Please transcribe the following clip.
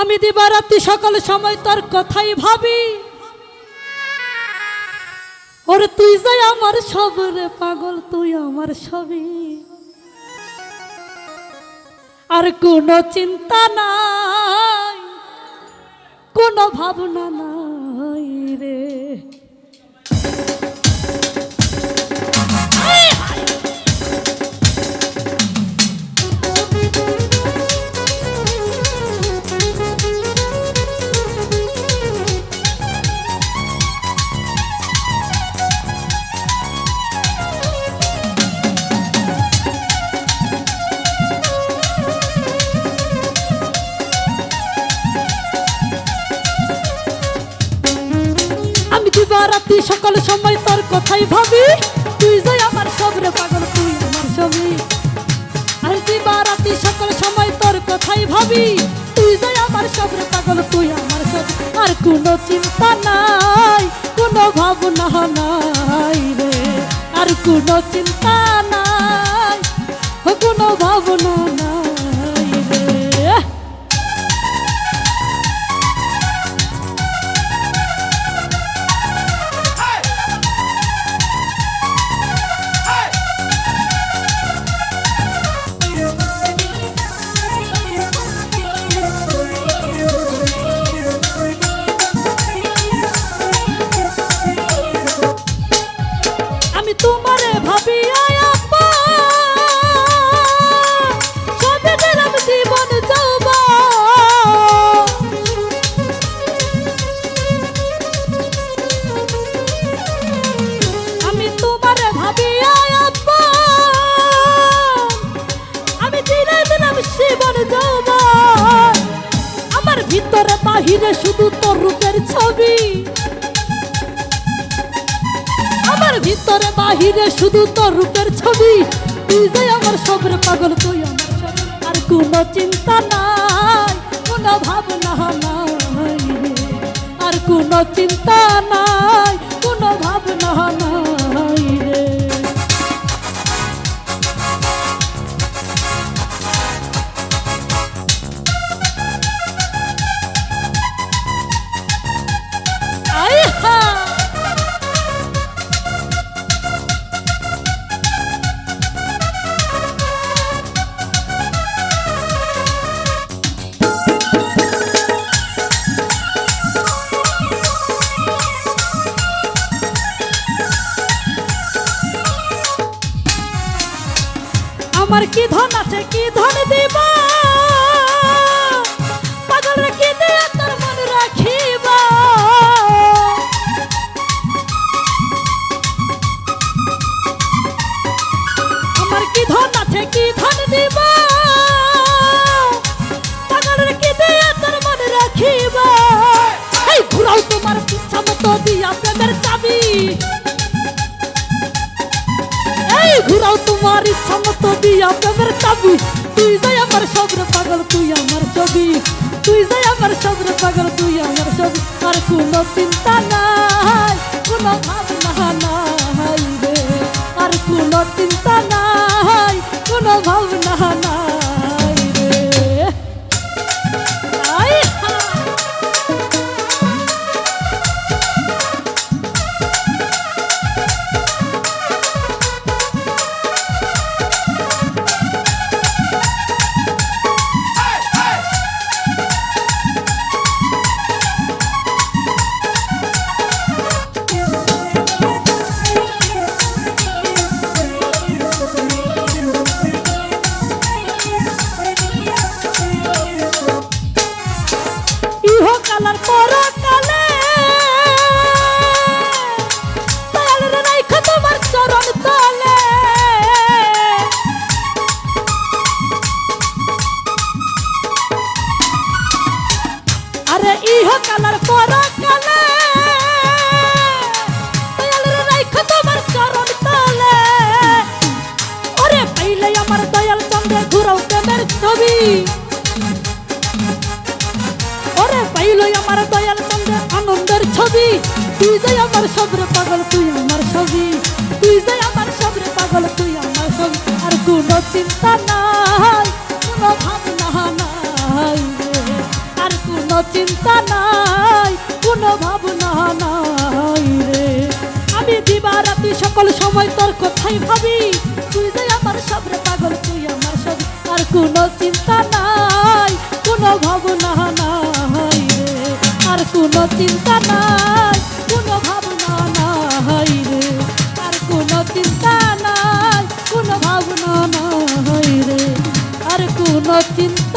আমি দিবারাত্রি সকাল সময় তোর কথাই ভাবি। ওরে তুই যাই আমার সব রে পাগল, তুই আমার সবই। আর কোনো চিন্তা নাই, কোনো ভাবনা নাই রে। দিবারাত্রি সকল সময় তোর কথাই ভাবি। তুই যাই আমার সব রে পাগল, তুই আমার সবই আর দিবারাত্রি সকল সময় তোর কথাই ভাবি। তুই যাই আমার সব রে পাগল, তুই আমার সব আর কোনো চিন্তা নাই, কোনো ভাবনা নাই রে। আর কোনো চিন্তা নাই, কোনো ভাবনা নাই। বাহিরে শুধু তোর রূপের ছবি। আমার ভিতরে বাহিরে শুধু তোর রূপের ছবি। তুই যে আমার সবরে পাগল, তুই আমার আর কোনো চিন্তা নাই, কোনো ভাবনা নাই আর কোনো চিন্তা নাই কি ধন আছে, কি ধন দিব? পাগল রেখে দিয়ে তোর মন রাখিব। আমার কি ধন আছে, কি ধন দিব? পাগল রেখে দিয়ে তোর তোমার ঘুরাও তোমার ইচ্ছা দিয়া প্রেমের চাবি। তুই যাই আমার সবরে পাগল, তুই আমার ছবি। তুই যাই আমার সবরে পাগল, তুই আমার ছবি। আর কোনো চিন্তা পাইলো আমার দয়াল চন্দ্রে আনন্দের ছবি। তুই যে আমার সবরে পাগল, তুই আমার ছবি। তুই যে আমার সবরে পাগল, তুই আমার ছবি। আর কোনো চিন্তা নাই, কোনো ভাবনা নাই। আর কোনো চিন্তা নাই, কোনো ভাবনা নাই রে। আমি দিবা রাতি সকল সময় তোর কথাই ভাবি। তুই যে আমার সবরে পাগল, তুই আমার সব আর কোনো চিন্তা কোনো চিন্তা নাই, কোনো ভাবনা নাই রে। আর কোনো চিন্তা নাই, কোনো ভাবনা নাই রে। আর কোনো চিন্তা